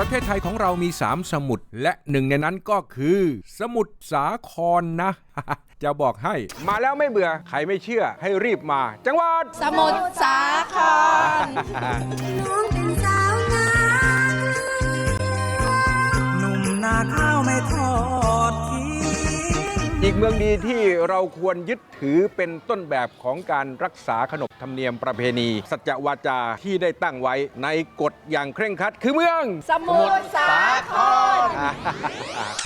ประเทศไทยของเรามี 3 สมุทรและหนึ่งในนั้นก็คือ สมุทรสาครนะ จะบอกให้ มาแล้วไม่เบื่อ ใครไม่เชื่อให้รีบมา จังหวัดสมุทรสาคร เมืองดีที่เราควรยึดถือเป็นต้นแบบของการรักษาขนบธรรมเนียมประเพณี สัจวาจาที่ได้ตั้งไว้ในกฎอย่างเคร่งครัด คือเมือง สมุทรสาคร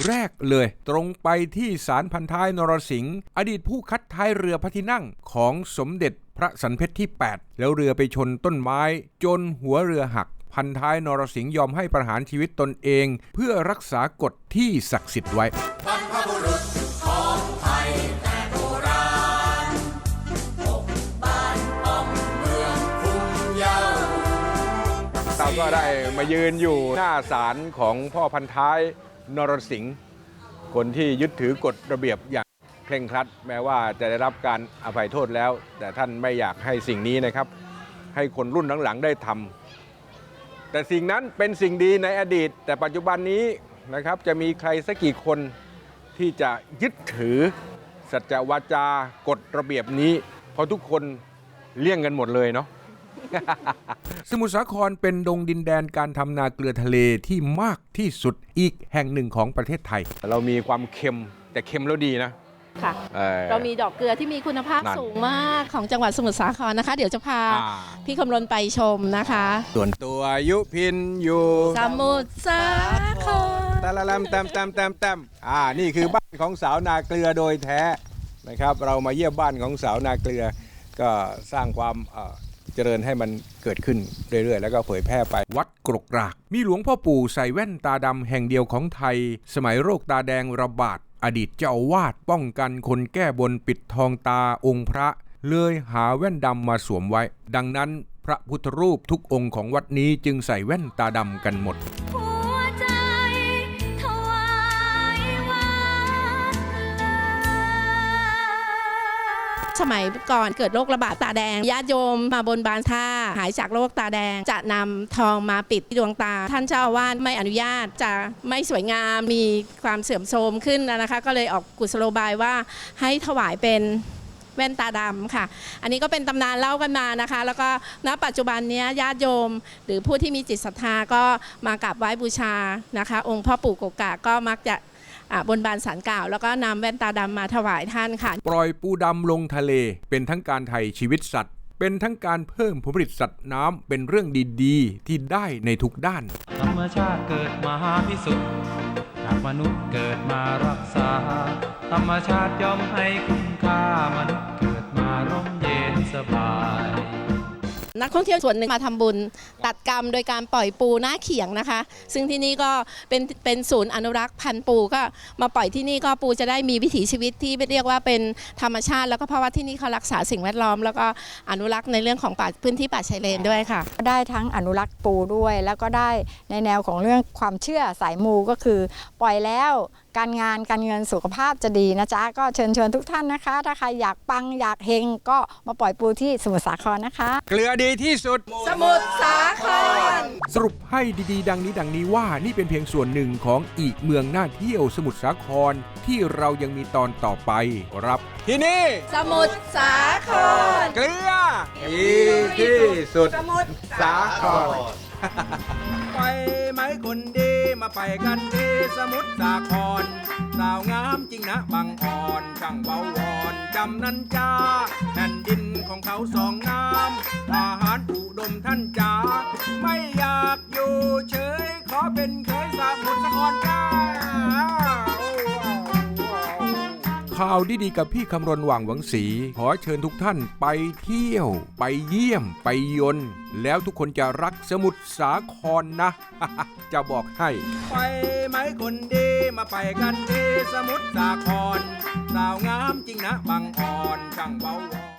แรกเลยตรงไปที่ศาลพันท้ายนรสิงห์อดีตผู้คัดท้ายเรือพระที่นั่งของสมเด็จพระสันเพชรที่ 8 แล้วเรือไปชนต้นไม้ จนหัวเรือหักพันท้ายนรสิงห์ยอมให้ประหารชีวิตตนเอง เพื่อรักษากฎที่ศักดิ์สิทธิ์ไว้เรา ก็ได้มายืนอยู่หน้าศาลของพ่อพันท้ายนรสิงห์คนที่ยึดถือกฎระเบียบอย่างเคร่งครัด แม้ว่าจะได้รับการอภัยโทษแล้ว แต่ท่านไม่อยากให้สิ่งนี้นะครับ ให้คนรุ่นหลังๆได้ทำแต่สิ่งนั้นเป็นสิ่งดีในอดีต แต่ปัจจุบันนี้นะครับจะมีใครสักกี่คนที่จะยึดถือสัจวาจากฎระเบียบนี้ เพราะทุกคนเลี่ยงกันหมดเลยเนาะ สมุทรสาครเป็นดงดินแดนการทำนาเกลือทะเลที่มากที่สุดอีกแห่งหนึ่งของประเทศไทย เรามีความเค็มแต่เค็มแล้วดีนะ ค่ะอ่อ เรามีดอกเกลือที่มีคุณภาพนั่น สูงมากของจังหวัดสมุทรสาครนะคะ เดี๋ยวจะพาอ่าพี่คำรณไปชมนะคะ ส่วนตัวยุพินอยู่สมุทรสาคร ตะละลำแตมแตมแตมแตมอ่านี่คือบ้านของสาวนาเกลือโดยแท้นะครับ เรามาเยี่ยมบ้านของสาวนาเกลือ ก็สร้างความเอ่อ เจริญให้มันเกิดขึ้นเรื่อยๆ แล้วก็เผยแพร่ไป วัดกรกราก มีหลวงพ่อปู่ใส่แว่นตาดำแห่งเดียวของไทย สมัยโรคตาแดงระบาด อดีตเจ้าอาวาดป้องกันคนแก้บนปิดทองตาองค์พระ เลยหาแว่นดำมาสวมไว้ ดังนั้นพระพุทธรูปทุกองค์ของวัดนี้จึงใส่แว่นตาดำกันหมด สมัยก่อนเกิดโรคระบาดตาแดงญาติโยมมาบนบานท่าหายจากโรคตาแดง จะนำทองมาปิดดวงตา ท่านเจ้าอาวาสไม่อนุญาตจะไม่สวยงามมีความเสื่อมโทรมขึ้นนะคะ ก็เลยออกกุศโลบายว่าให้ถวายเป็นแว่นตาดำค่ะ อันนี้ก็เป็นตำนานเล่ากันมานะคะ แล้วก็ณปัจจุบันนี้ญาติโยม หรือผู้ที่มีจิตศรัทธาก็มากราบไหว้บูชานะคะ องค์พ่อปู่กกะก็มักจะ บนบานสารกล่าว แล้วก็นำแว่นตาดำมาถวายท่านค่ะ ปล่อยปูดำลงทะเล เป็นทั้งการไถ่ชีวิตสัตว์ เป็นทั้งการเพิ่มผลผลิตสัตว์น้ำเป็นเรื่องดีๆ ที่ได้ในทุกด้าน ธรรมชาติเกิดมาพิสุทธิ์จากมนุษย์เกิดมารักษา ธรรมชาติย่อมให้คุณค่ามนุษย์เกิดมาร่มเย็นสบาย นักท่องเที่ยวส่วนหนึ่งมาทำบุญ ตัดกรรมโดยการปล่อยปูหน้าเขียงนะคะ ซึ่งที่นี่ก็เป็นเป็นศูนย์อนุรักษ์พันปูก็มาปล่อยที่นี่ก็ปูจะได้มีวิถีชีวิตที่เรียกว่าเป็นธรรมชาติ แล้วก็เพราะว่าที่นี่เขารักษาสิ่งแวดล้อม แล้วก็อนุรักษ์ในเรื่องของป่าพื้นที่ป่าชายเลนด้วยค่ะ ได้ทั้งอนุรักษ์ปูด้วย แล้วก็ได้ในแนวของเรื่องความเชื่อสายมูก็คือ ปล่อยแล้วการงานการเงินสุขภาพจะดีนะจ๊ะ ก็เชิญชวนทุกท่านนะคะ ถ้าใครอยากปังอยากเฮงก็มาปล่อยปูที่สมุทรสาครนะคะ เกลือดีที่สุด สมุทรสาคร สรุปให้ดีๆ ดังนี้ดังนี้ว่านี่เป็นเพียงส่วนหนึ่งของอีกเมืองน่าเที่ยวสมุทรสาครที่เรายังมีตอนต่อไปรับ ที่นี่ สมุทรสาคร เกลือดีที่สุด สมุทรสาคร ไปไหมคนดีมาไปกันที่สมุทรสาคร สาวงามจริงนะบางอ่อนช่างเบาวอนจำนั้นจ้าแผ่นดินของเขาสองน้ำอาหารอุดมท่านจ ข่าวดีๆกับพี่คำรณหว่างหวังสี ขอเชิญทุกท่านไปเที่ยว ไปเยี่ยม ไปยนต์แล้วทุกคนจะรักสมุทรสาครนะ จะบอกให้ ไปไหมคนดีมาไปกันที่สมุทรสาคร สาวงามจริงนะบางอ่อนช่างเบาวอน